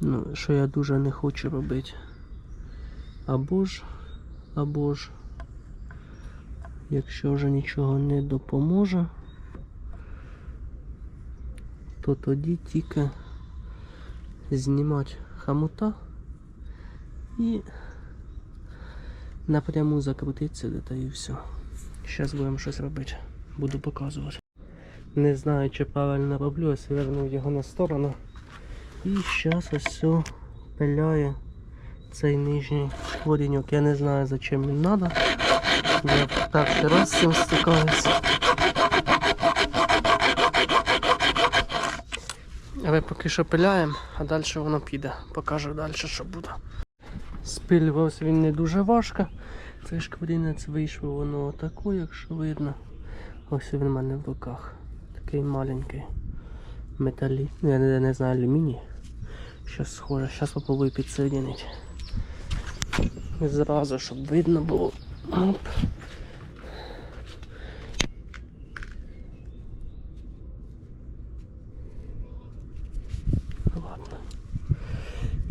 Ну, що я дуже не хочу робити. Або ж, або ж, якщо вже нічого не допоможе, то тоді тільки знімати хамута і напряму закрутитися де та і все. Зараз будемо щось робити. Буду показувати. Не знаю, чи правильно роблю, ось вернув його на сторону. І зараз ось все пиляє цей нижній коріньок. Я не знаю зачем він треба. Я перший раз з цим стикаюся. Але поки що пиляємо, а далі воно піде. Покажу далі, що буде. Спилювався він не дуже важко. Цей шкварінець вийшов воно отако, якщо видно. Ось він в мене в руках. Такий маленький металі. Я не, не знаю, алюміній. Щось схоже. Зараз попробую підсоединити. Зразу, щоб видно було. Оп. Ладно.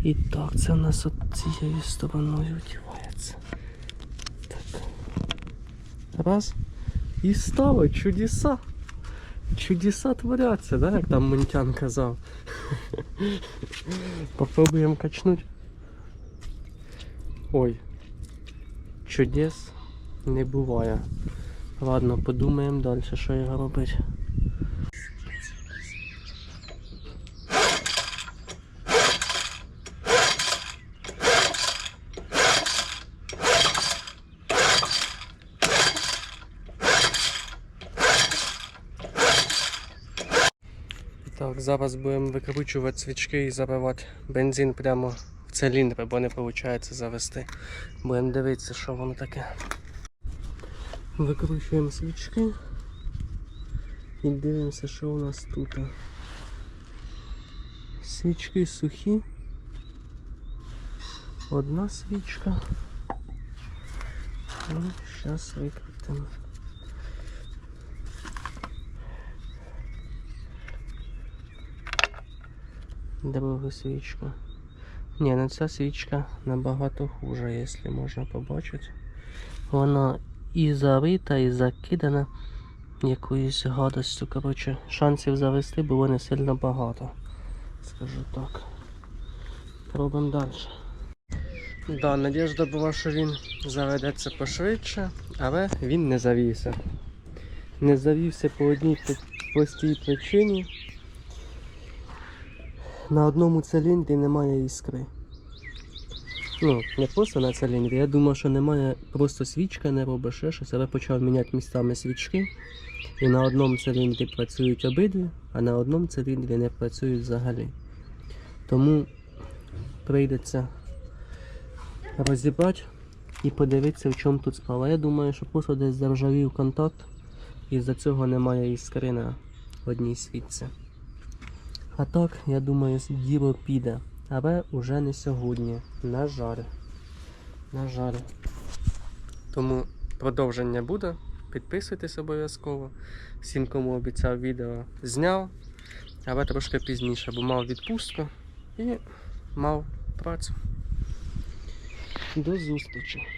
І так, це у нас от цією стороною одівається. Так. Раз. І стало чудеса. Чудеса творяться, да, як там Мунтян казав. Попробуємо качнуть. Ой. Чудес не буває. Ладно, подумаємо далі, що його робити. Так, зараз будемо викручувати свічки і забивати бензин прямо в циліндри, бо не виходить завести. Будемо дивитися, що воно таке. Викручуємо свічки і дивимося, що у нас тут. Свічки сухі. Одна свічка. Ну, зараз викрутимо. Другу свічку. Ні, ну ця свічка набагато хуже, якщо можна побачити. Вона і зарита, і закидана якоюсь гадостю. Коротше, шансів завести було не сильно багато. Скажу так. Робимо далі. Да, надіжда була, що він заведеться пошвидше, але він не завівся. Не завівся по одній простій причині. На одному циліндрі немає іскри. Ну, не просто на циліндрі. Я думав, що немає, просто свічка не робить ще щось, але почав міняти місцями свічки. І на одному циліндрі працюють обидві, а на одному циліндрі не працюють взагалі. Тому прийдеться розібрати і подивитися, в чому тут справа. Я думаю, що просто десь заржавів контакт, і з-за цього немає іскри на одній свічці. А так, я думаю, діло піде. Але уже не сьогодні. На жаль. На жаль. Тому продовження буде. Підписуйтесь обов'язково. Всім, кому обіцяв відео, зняв. Але трошки пізніше, бо мав відпустку і мав працю. До зустрічі.